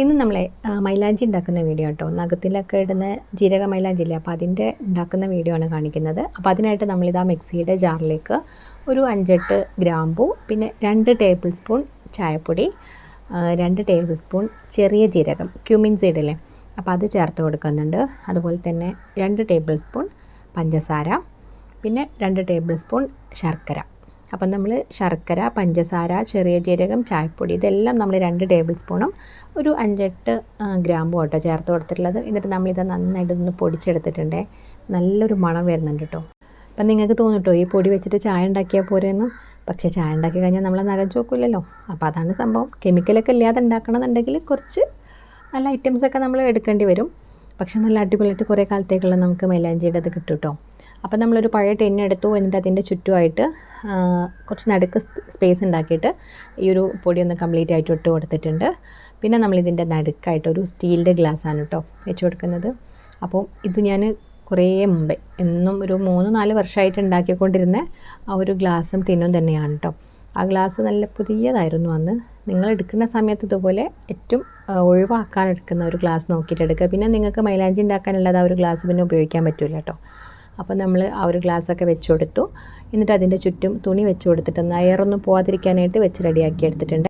ഇന്ന് നമ്മളെ മൈലാഞ്ചി ഉണ്ടാക്കുന്ന വീഡിയോ കേട്ടോ നഖത്തിലൊക്കെ ഇടുന്ന ജീരക മൈലാഞ്ചി ഇല്ലേ അപ്പോൾ അതിന്റെ ഉണ്ടാക്കുന്ന വീഡിയോ ആണ് കാണിക്കുന്നത്. അപ്പോൾ അതിനായിട്ട് നമ്മളിതാ മിക്സിയുടെ ജാറിലേക്ക് ഒരു അഞ്ചെട്ട് ഗ്രാമ്പു പിന്നെ രണ്ട് ടേബിൾ സ്പൂൺ ചായപ്പൊടി രണ്ട് ടേബിൾ സ്പൂൺ ചെറിയ ജീരകം ക്യൂമിൻ സീഡല്ലേ അപ്പോൾ അത് ചേർത്ത് കൊടുക്കുന്നുണ്ട്. അതുപോലെ തന്നെ രണ്ട് ടേബിൾ സ്പൂൺ പഞ്ചസാര പിന്നെ രണ്ട് ടേബിൾ സ്പൂൺ ശർക്കര. അപ്പം നമ്മൾ ശർക്കര പഞ്ചസാര ചെറിയ ജീരകം ചായപ്പൊടി ഇതെല്ലാം നമ്മൾ രണ്ട് ടേബിൾ സ്പൂണും ഒരു അഞ്ചെട്ട് ഗ്രാമ്പും കേട്ടോ ചേർത്ത് കൊടുത്തിട്ടുള്ളത്. എന്നിട്ട് നമ്മളിത് നന്നായിട്ട് ഒന്ന് പൊടിച്ചെടുത്തിട്ടുണ്ട്. നല്ലൊരു മണം വരുന്നുണ്ട് കേട്ടോ. അപ്പം നിങ്ങൾക്ക് തോന്നിട്ടോ ഈ പൊടി വെച്ചിട്ട് ചായ ഉണ്ടാക്കിയാൽ പോരെയെന്നും പക്ഷേ ചായ ഉണ്ടാക്കി കഴിഞ്ഞാൽ നമ്മളെ നഖം ചോക്കില്ലല്ലോ അപ്പോൾ അതാണ് സംഭവം. കെമിക്കലൊക്കെ ഇല്ലാതെ ഉണ്ടാക്കണമെന്നുണ്ടെങ്കിൽ കുറച്ച് നല്ല ഐറ്റംസൊക്കെ നമ്മൾ എടുക്കേണ്ടി വരും. പക്ഷേ നല്ല അടിപൊളിയായിട്ട് കുറേ കാലത്തേക്കുള്ള നമുക്ക് മൈലാഞ്ചിയുടെ അത് കിട്ടും കേട്ടോ. അപ്പോൾ നമ്മളൊരു പഴയ ടെൻ എടുത്തു എന്നിട്ട് അതിന്റെ ചുറ്റുമായിട്ട് കുറച്ച് നടുക്ക് സ്പേസ് ഉണ്ടാക്കിയിട്ട് ഈ ഒരു പൊടി ഒന്ന് കംപ്ലീറ്റ് ആയിട്ട് ഇട്ട് കൊടുത്തിട്ടുണ്ട്. പിന്നെ നമ്മളിതിന്റെ നടുക്കായിട്ട് ഒരു സ്റ്റീലിന്റെ ഗ്ലാസ്സാണ് കേട്ടോ വെച്ച് കൊടുക്കുന്നത്. അപ്പോൾ ഇത് ഞാൻ കുറേ മുമ്പേ എന്നും ഒരു മൂന്ന് നാല് വർഷമായിട്ട് ഉണ്ടാക്കിക്കൊണ്ടിരുന്ന ആ ഒരു ഗ്ലാസ്സും ടിന്നും തന്നെയാണ് കേട്ടോ ആ ഗ്ലാസ് നല്ല പുതിയതായിരുന്നു അന്ന്. നിങ്ങൾ എടുക്കുന്ന സമയത്ത് ഇതുപോലെ ഏറ്റവും ഒഴിവാക്കാൻ എടുക്കുന്ന ഒരു ഗ്ലാസ് നോക്കിയിട്ട് എടുക്കുക. പിന്നെ നിങ്ങൾക്ക് മൈലാഞ്ചി ഉണ്ടാക്കാനുള്ളത് ആ ഒരു ഗ്ലാസ് പിന്നെ ഉപയോഗിക്കാൻ പറ്റില്ല കേട്ടോ അപ്പോൾ നമ്മൾ ആ ഒരു ഗ്ലാസ്സൊക്കെ വെച്ച് കൊടുത്തു എന്നിട്ട് അതിന്റെ ചുറ്റും തുണി വെച്ച് കൊടുത്തിട്ട് എയറൊന്നും പോകാതിരിക്കാനായിട്ട് വെച്ച് റെഡിയാക്കി എടുത്തിട്ടുണ്ട്.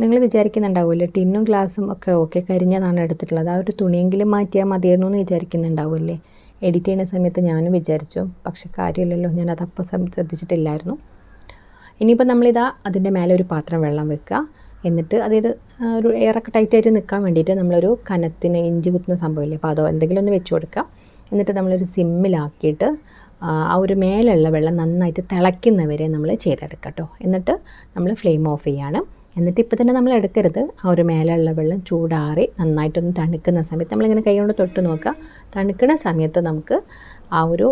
നിങ്ങൾ വിചാരിക്കുന്നുണ്ടാവുമല്ലോ ടിന്നും ഗ്ലാസും ഒക്കെ ഓക്കെ കരിഞ്ഞതാണ് എടുത്തിട്ടുള്ളത്. ആ ഒരു തുണിയെങ്കിലും മാറ്റിയാൽ മതിയായിരുന്നു എന്ന് വിചാരിക്കുന്നുണ്ടാവുമല്ലേ? എഡിറ്റ് ചെയ്യുന്ന സമയത്ത് ഞാനും വിചാരിച്ചു. പക്ഷെ കാര്യമില്ലല്ലോ ഞാൻ അതപ്പം ശ്രദ്ധിച്ചിട്ടില്ലായിരുന്നു. ഇനിയിപ്പോൾ നമ്മളിതാ അതിന്റെ മേലെ ഒരു പാത്രം വെള്ളം വെക്കുക. എന്നിട്ട് അതായത് ഒരു എയറൊക്കെ ടൈറ്റായിട്ട് നിൽക്കാൻ വേണ്ടിയിട്ട് നമ്മളൊരു കനത്തിന് ഇഞ്ചി കുത്തുന്ന സംഭവമില്ലേ? അപ്പോൾ അതോ എന്തെങ്കിലും ഒന്ന് വെച്ച് കൊടുക്കുക എന്നിട്ട് നമ്മളൊരു സിമ്മിലാക്കിയിട്ട് ആ ഒരു മേലുള്ള വെള്ളം നന്നായിട്ട് തിളയ്ക്കുന്നവരെ നമ്മൾ ചെയ്തെടുക്കാം കേട്ടോ എന്നിട്ട് നമ്മൾ ഫ്ലെയിം ഓഫ് ചെയ്യാണ്. എന്നിട്ട് ഇപ്പോൾ തന്നെ നമ്മൾ എടുക്കരുത്. ആ ഒരു മേലുള്ള വെള്ളം ചൂടാറി നന്നായിട്ടൊന്ന് തണുക്കുന്ന സമയത്ത് നമ്മളിങ്ങനെ കൈ കൊണ്ട് തൊട്ട് നോക്കുക. തണുക്കുന്ന സമയത്ത് നമുക്ക് ആ ഒരു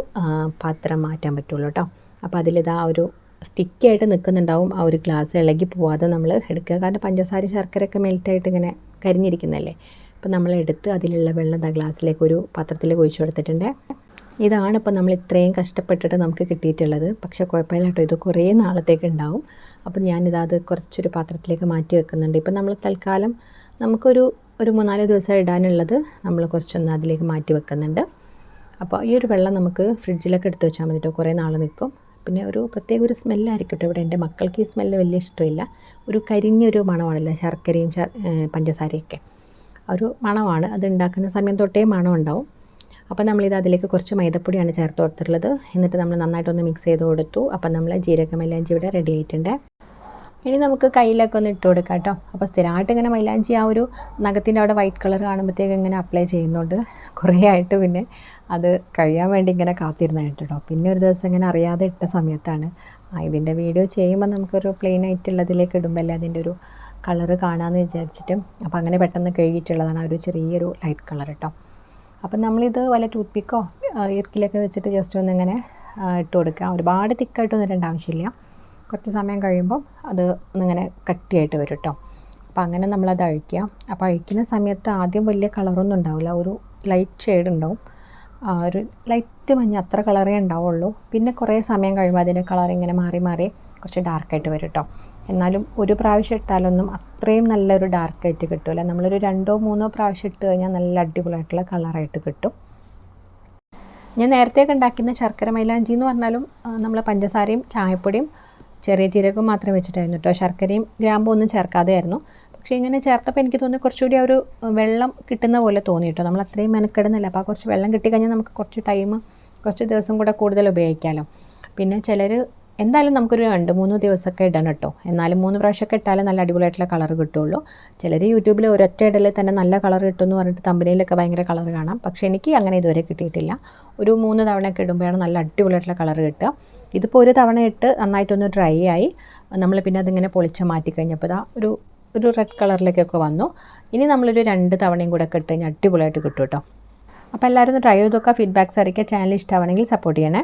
പാത്രം മാറ്റാൻ പറ്റുള്ളൂ കേട്ടോ അപ്പോൾ അതിലിതാ ഒരു സ്റ്റിക്കായിട്ട് നിൽക്കുന്നുണ്ടാവും. ആ ഒരു ഗ്ലാസ് ഇളകി പോവാതെ നമ്മൾ എടുക്കുക. കാരണം പഞ്ചസാര ശർക്കരയൊക്കെ മെൽറ്റായിട്ട് ഇങ്ങനെ കരിഞ്ഞിരിക്കുന്നല്ലേ അപ്പോൾ നമ്മൾ എടുത്ത് അതിലുള്ള വെള്ളം ആ ഗ്ലാസ്സിലേക്ക് ഒരു പാത്രത്തിലേക്ക് ഒഴിച്ചു കൊടുത്തിട്ടുണ്ട്. ഇതാണ് ഇപ്പോൾ നമ്മൾ ഇത്രയും കഷ്ടപ്പെട്ടിട്ട് നമുക്ക് കിട്ടിയിട്ടുള്ളത്. പക്ഷേ കുഴപ്പമില്ല കേട്ടോ ഇത് കുറേ നാളത്തേക്ക് ഉണ്ടാവും. അപ്പം ഞാനിത് കുറച്ചൊരു പാത്രത്തിലേക്ക് മാറ്റി വെക്കുന്നുണ്ട്. ഇപ്പം നമ്മൾ തൽക്കാലം നമുക്കൊരു ഒരു മൂന്നാൽ ദിവസം ഇടാനുള്ളത് നമ്മൾ കുറച്ചൊന്ന് അതിലേക്ക് മാറ്റി വെക്കുന്നുണ്ട്. അപ്പോൾ ഈ ഒരു വെള്ളം നമുക്ക് ഫ്രിഡ്ജിലൊക്കെ എടുത്ത് വെച്ചാൽ മതി കേട്ടോ കുറേ നാൾ നിൽക്കും. പിന്നെ ഒരു പ്രത്യേക ഒരു സ്മെല്ലായിരിക്കും കേട്ടോ ഇവിടെ. എന്റെ മക്കൾക്ക് ഈ സ്മെല്ല് വലിയ ഇഷ്ടമില്ല. ഒരു കരിഞ്ഞൊരു മണമാണല്ലോ ശർക്കരയും പഞ്ചസാരയൊക്കെ. ഒരു മണമാണ്. അത് ഉണ്ടാക്കുന്ന സമയം തൊട്ടേ മണം ഉണ്ടാവും. അപ്പോൾ നമ്മളിത് അതിലേക്ക് കുറച്ച് മൈദപ്പൊടിയാണ് ചേർത്ത് കൊടുത്തിട്ടുള്ളത്. എന്നിട്ട് നമ്മൾ നന്നായിട്ടൊന്ന് മിക്സ് ചെയ്ത് കൊടുത്തു. അപ്പം നമ്മൾ ജീരക മൈലാഞ്ചി ഇവിടെ റെഡി ആയിട്ടുണ്ട്. ഇനി നമുക്ക് കയ്യിലൊക്കെ ഒന്ന് ഇട്ട് കൊടുക്കാം കേട്ടോ. അപ്പോൾ സ്ഥിരമായിട്ട് ഇങ്ങനെ മൈലാഞ്ചി ആ ഒരു നഖത്തിന്റെ അവിടെ വൈറ്റ് കളർ കാണുമ്പോഴത്തേക്ക് ഇങ്ങനെ അപ്ലൈ ചെയ്യുന്നുണ്ട്. കുറേ ആയിട്ട് പിന്നെ അത് കഴിയാൻ വേണ്ടി ഇങ്ങനെ കാത്തിരുന്നായിട്ട് കേട്ടോ. പിന്നെ ഒരു ദിവസം ഇങ്ങനെ അറിയാതെ ഇട്ട സമയത്താണ്. ഇതിന്റെ വീഡിയോ ചെയ്യുമ്പോൾ നമുക്കൊരു പ്ലെയിൻ ആയിട്ടുള്ളതിലേക്ക് ഇടുമ്പോൾ അല്ലേ അതിന്റെ ഒരു കളറ് കാണാമെന്ന് വിചാരിച്ചിട്ട്. അപ്പോൾ അങ്ങനെ പെട്ടെന്ന് കഴുകിയിട്ടുള്ളതാണ് ഒരു ചെറിയൊരു ലൈറ്റ് കളർ കേട്ടോ അപ്പം നമ്മളിത് വല്ല ടൂത്ത് പിക്കോ ഇർക്കിലൊക്കെ വെച്ചിട്ട് ജസ്റ്റ് ഒന്ന് ഇങ്ങനെ ഇട്ട് കൊടുക്കുക ഒരുപാട് തിക്കായിട്ടൊന്നും ഇടേണ്ട ആവശ്യമില്ല. കുറച്ച് സമയം കഴിയുമ്പോൾ അത് ഒന്നിങ്ങനെ കട്ടിയായിട്ട് വരും കേട്ടോ അപ്പോൾ അങ്ങനെ നമ്മളത് അഴിക്കുക. അപ്പോൾ അഴിക്കുന്ന സമയത്ത് ആദ്യം വലിയ കളറൊന്നും ഉണ്ടാവില്ല. ഒരു ലൈറ്റ് ഷെയ്ഡ് ഉണ്ടാവും. ഒരു ലൈറ്റ് മഞ്ഞ അത്ര കളറേ ഉണ്ടാവുള്ളൂ. പിന്നെ കുറേ സമയം കഴിയുമ്പോൾ അതിന്റെ കളർ ഇങ്ങനെ മാറി മാറി കുറച്ച് ഡാർക്കായിട്ട് വരും കേട്ടോ എന്നാലും ഒരു പ്രാവശ്യം ഇട്ടാലൊന്നും അത്രയും നല്ലൊരു ഡാർക്കായിട്ട് കിട്ടില്ല നമ്മളൊരു രണ്ടോ മൂന്നോ പ്രാവശ്യം ഇട്ട് കഴിഞ്ഞാൽ നല്ല അടിപൊളിയായിട്ടുള്ള കളറായിട്ട് കിട്ടും. ഞാൻ നേരത്തെ ഉണ്ടാക്കുന്ന ശർക്കര മൈലാഞ്ചി എന്ന് പറഞ്ഞാലും നമ്മൾ പഞ്ചസാരയും ചായപ്പൊടിയും ചെറിയ ജീരകവും മാത്രം വെച്ചിട്ടായിരുന്നു കേട്ടോ ശർക്കരയും ഗ്രാമ്പും ഒന്നും ചേർക്കാതെയായിരുന്നു. പക്ഷേ ഇങ്ങനെ ചേർത്തപ്പോൾ എനിക്ക് തോന്നി കുറച്ചുകൂടി ആ ഒരു വെള്ളം കിട്ടുന്ന പോലെ തോന്നി കേട്ടോ നമ്മൾ അത്രയും മെനക്കെടുന്നില്ല. അപ്പോൾ കുറച്ച് വെള്ളം കിട്ടിക്കഴിഞ്ഞാൽ നമുക്ക് കുറച്ച് ടൈം കുറച്ച് ദിവസം കൂടെ കൂടുതൽ ഉപയോഗിക്കാമല്ലോ പിന്നെ ചിലർ എന്തായാലും നമുക്കൊരു രണ്ട് മൂന്ന് ദിവസമൊക്കെ ഇടണം കേട്ടോ. എന്നാലും മൂന്ന് പ്രാവശ്യമൊക്കെ ഇട്ടാലേ നല്ല അടിപൊളിയായിട്ടുള്ള കളർ കിട്ടുള്ളൂ. ചിലർ യൂട്യൂബിൽ ഒരൊറ്റ ഇടലിൽ തന്നെ നല്ല കളർ കിട്ടുമെന്ന് പറഞ്ഞിട്ട് തമ്പനിയിലൊക്കെ ഭയങ്കര കളർ കാണാം. പക്ഷേ എനിക്ക് അങ്ങനെ ഇതുവരെ കിട്ടിയിട്ടില്ല. ഒരു മൂന്ന് തവണയൊക്കെ ഇടുമ്പോഴാണ് നല്ല അടിപൊളിയായിട്ടുള്ള കളർ കിട്ടുക. ഇതിപ്പോൾ ഒരു തവണ ഇട്ട് നന്നായിട്ടൊന്ന് ഡ്രൈ ആയി. നമ്മൾ പിന്നെ അതിങ്ങനെ പൊളിച്ച് മാറ്റി കഴിഞ്ഞപ്പോൾ ഇതാ ഒരു ഒരു റെഡ് കളറിലേക്കൊക്കെ വന്നു. ഇനി നമ്മളൊരു രണ്ട് തവണയും കൂടെ ഒക്കെ ഇട്ട് കഴിഞ്ഞാൽ അടിപൊളിയായിട്ട് കിട്ടും കേട്ടോ. അപ്പോൾ എല്ലാവരും ഒന്ന് ട്രൈ ചെയ്ത് നോക്കുക. ഫീഡ്ബാക്ക്സ് അറിയിക്കുക ചാനൽ ഇഷ്ടമാണെങ്കിൽ സപ്പോർട്ട് ചെയ്യണേ.